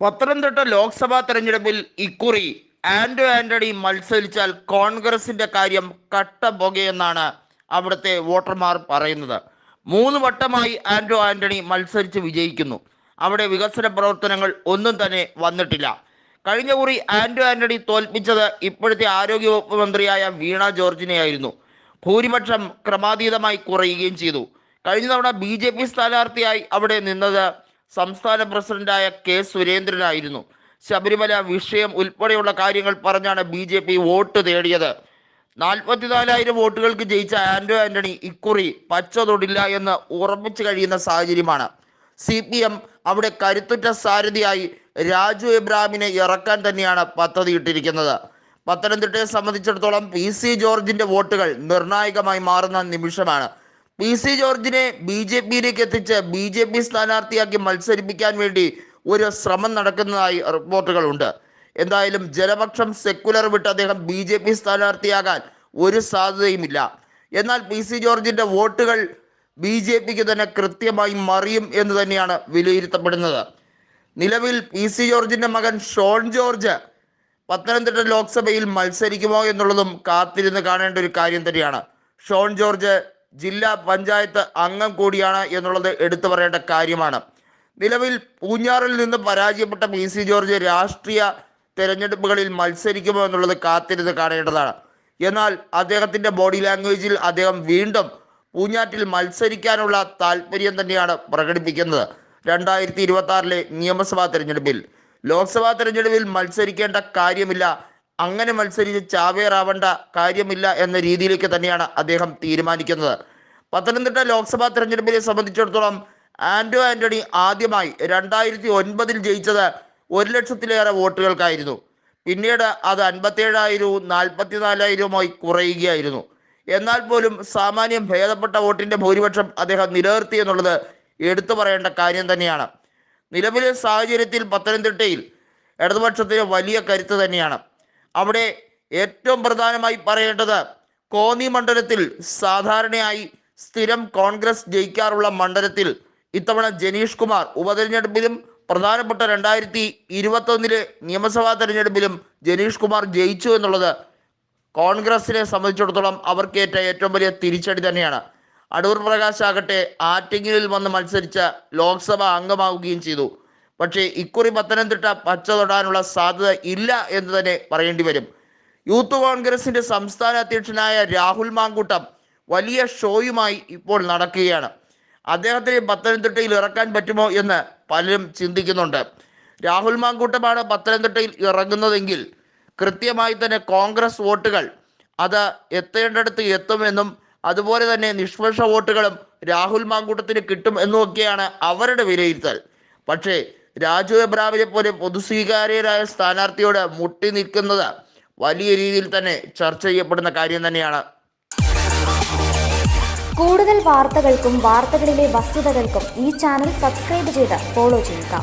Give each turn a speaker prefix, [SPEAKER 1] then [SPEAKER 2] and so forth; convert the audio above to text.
[SPEAKER 1] പത്തനംതിട്ട ലോക്സഭാ തെരഞ്ഞെടുപ്പിൽ ഇക്കുറി ആന്റോ ആന്റണി മത്സരിച്ചാൽ കോൺഗ്രസിന്റെ കാര്യം കട്ട പുകയെന്നാണ് അവിടുത്തെ വോട്ടർമാർ പറയുന്നത്. മൂന്ന് വട്ടമായി ആന്റോ ആന്റണി മത്സരിച്ച് വിജയിക്കുന്നു. അവിടെ വികസന പ്രവർത്തനങ്ങൾ ഒന്നും തന്നെ വന്നിട്ടില്ല. കഴിഞ്ഞ കുറി ആന്റോ ആന്റണി തോൽപ്പിച്ചത് ഇപ്പോഴത്തെ ആരോഗ്യവകുപ്പ് മന്ത്രിയായ വീണ ജോർജിനെയായിരുന്നു. ഭൂരിപക്ഷം ക്രമാതീതമായി കുറയുകയും ചെയ്തു. കഴിഞ്ഞ തവണ ബി ജെ പി സ്ഥാനാർത്ഥിയായി അവിടെ നിന്നത് സംസ്ഥാന പ്രസിഡന്റായ കെ സുരേന്ദ്രനായിരുന്നു. ശബരിമല വിഷയം ഉൾപ്പെടെയുള്ള കാര്യങ്ങൾ പറഞ്ഞാണ് ബി ജെ പി വോട്ട് തേടിയത്. നാൽപ്പത്തിനാലായിരം വോട്ടുകൾക്ക് ജയിച്ച ആന്റോ ആന്റണി ഇക്കുറി പച്ച തൊടില്ല എന്ന് ഉറപ്പിച്ചു കഴിയുന്ന സാഹചര്യമാണ്. സി പി എം അവിടെ കരുത്തുറ്റ സാരഥിയായി രാജു എബ്രാഹിമിനെ ഇറക്കാൻ തന്നെയാണ് പദ്ധതിയിട്ടിരിക്കുന്നത്. പത്തനംതിട്ടയെ സംബന്ധിച്ചിടത്തോളം പി സി ജോർജിന്റെ വോട്ടുകൾ നിർണായകമായി മാറുന്ന നിമിഷമാണ്. പി സി ജോർജിനെ ബി ജെ പിയിലേക്ക് എത്തിച്ച് ബി ജെ പി സ്ഥാനാർത്ഥിയാക്കി മത്സരിപ്പിക്കാൻ വേണ്ടി ഒരു ശ്രമം നടക്കുന്നതായി റിപ്പോർട്ടുകളുണ്ട്. എന്തായാലും ജനപക്ഷം സെക്കുലർ വിട്ട് അദ്ദേഹം ബി ജെ പി സ്ഥാനാർത്ഥിയാകാൻ ഒരു സാധ്യതയുമില്ല. എന്നാൽ പി സി ജോർജിന്റെ വോട്ടുകൾ ബി ജെ പിക്ക് തന്നെ കൃത്യമായി മറിയും എന്ന് തന്നെയാണ് വിലയിരുത്തപ്പെടുന്നത്. നിലവിൽ പി സി ജോർജിന്റെ മകൻ ഷോൺ ജോർജ് പത്തനംതിട്ട ലോക്സഭയിൽ മത്സരിക്കുമോ എന്നുള്ളതും കാത്തിരുന്ന് കാണേണ്ട ഒരു കാര്യം തന്നെയാണ്. ഷോൺ ജോർജ് ജില്ലാ പഞ്ചായത്ത് അംഗം കൂടിയാണ് എന്നുള്ളത് എടുത്തു പറയേണ്ട കാര്യമാണ്. നിലവിൽ പൂഞ്ഞാറിൽ നിന്ന് പരാജയപ്പെട്ട പി സി ജോർജ് രാഷ്ട്രീയ തെരഞ്ഞെടുപ്പുകളിൽ മത്സരിക്കുമോ എന്നുള്ളത് കാത്തിരുന്ന് കാണേണ്ടതാണ്. എന്നാൽ അദ്ദേഹത്തിന്റെ ബോഡി ലാംഗ്വേജിൽ അദ്ദേഹം വീണ്ടും പൂഞ്ഞാറ്റിൽ മത്സരിക്കാനുള്ള താല്പര്യം തന്നെയാണ് പ്രകടിപ്പിക്കുന്നത്. രണ്ടായിരത്തി ഇരുപത്തി ആറിലെ നിയമസഭാ തെരഞ്ഞെടുപ്പിൽ. ലോക്സഭാ തെരഞ്ഞെടുപ്പിൽ മത്സരിക്കേണ്ട കാര്യമില്ല. അങ്ങനെ മത്സരിച്ച് ചാവേറാവേണ്ട കാര്യമില്ല എന്ന രീതിയിലേക്ക് തന്നെയാണ് അദ്ദേഹം തീരുമാനിക്കുന്നത്. പത്തനംതിട്ട ലോക്സഭാ തെരഞ്ഞെടുപ്പിനെ സംബന്ധിച്ചിടത്തോളം ആന്റോ ആന്റണി ആദ്യമായി രണ്ടായിരത്തി ഒൻപതിൽ ജയിച്ചത് ഒരു ലക്ഷത്തിലേറെ വോട്ടുകൾക്കായിരുന്നു. പിന്നീട് അത് അൻപത്തേഴായിരവും നാൽപ്പത്തിനാലായിരവുമായി കുറയുകയായിരുന്നു. എന്നാൽ പോലും സാമാന്യം ഭേദപ്പെട്ട വോട്ടിന്റെ ഭൂരിപക്ഷം അദ്ദേഹം നിലനിർത്തി എന്നുള്ളത് എടുത്തു പറയേണ്ട കാര്യം തന്നെയാണ്. നിലവിലെ സാഹചര്യത്തിൽ പത്തനംതിട്ടയിൽ ഇടതുപക്ഷത്തിന് വലിയ കരുത്ത് തന്നെയാണ്. അവിടെ ഏറ്റവും പ്രധാനമായി പറയേണ്ടത് കോന്നി മണ്ഡലത്തിൽ സാധാരണയായി സ്ഥിരം കോൺഗ്രസ് ജയിക്കാറുള്ള മണ്ഡലത്തിൽ ഇത്തവണ ജനീഷ് കുമാർ ഉപതെരഞ്ഞെടുപ്പിലും പ്രധാനപ്പെട്ട രണ്ടായിരത്തി ഇരുപത്തൊന്നിലെ നിയമസഭാ തെരഞ്ഞെടുപ്പിലും ജനീഷ് കുമാർ ജയിച്ചു എന്നുള്ളത് കോൺഗ്രസിനെ സംബന്ധിച്ചിടത്തോളം അവർക്കേറ്റ ഏറ്റവും വലിയ തിരിച്ചടി തന്നെയാണ്. അടൂർ പ്രകാശ് ആകട്ടെ ആറ്റിങ്ങലിൽ വന്ന് മത്സരിച്ച ലോക്സഭ അംഗമാവുകയും ചെയ്തു. പക്ഷേ ഇക്കുറി പത്തനംതിട്ട പച്ച തൊടാനുള്ള സാധ്യത ഇല്ല എന്ന് തന്നെ പറയേണ്ടി വരും. യൂത്ത് കോൺഗ്രസിന്റെ സംസ്ഥാന അധ്യക്ഷനായ രാഹുൽ മാങ്കൂട്ടം വലിയ ഷോയുമായി ഇപ്പോൾ നടക്കുകയാണ്. അദ്ദേഹത്തിന് പത്തനംതിട്ടയിൽ ഇറക്കാൻ പറ്റുമോ എന്ന് പലരും ചിന്തിക്കുന്നുണ്ട്. രാഹുൽ മാങ്കൂട്ടമാണ് പത്തനംതിട്ടയിൽ ഇറങ്ങുന്നതെങ്കിൽ കൃത്യമായി തന്നെ കോൺഗ്രസ് വോട്ടുകൾ അത് എത്തേണ്ടടുത്ത് എത്തുമെന്നും അതുപോലെ തന്നെ നിഷ്പക്ഷ വോട്ടുകളും രാഹുൽ മാങ്കൂട്ടത്തിന് കിട്ടും എന്നുമൊക്കെയാണ് അവരുടെ വിലയിരുത്തൽ. പക്ഷേ രാജു എബ്രാമിനെ പോലെ പൊതുസ്വീകാര്യരായ സ്ഥാനാർത്ഥിയോട് മുട്ടി നിൽക്കുന്നത് വലിയ രീതിയിൽ തന്നെ ചർച്ച ചെയ്യപ്പെടുന്ന കാര്യം തന്നെയാണ്.
[SPEAKER 2] കൂടുതൽ വാർത്തകൾക്കും വാർത്തകളിലെ വസ്തുതകൾക്കും ഈ ചാനൽ സബ്സ്ക്രൈബ് ചെയ്ത് ഫോളോ ചെയ്യുക.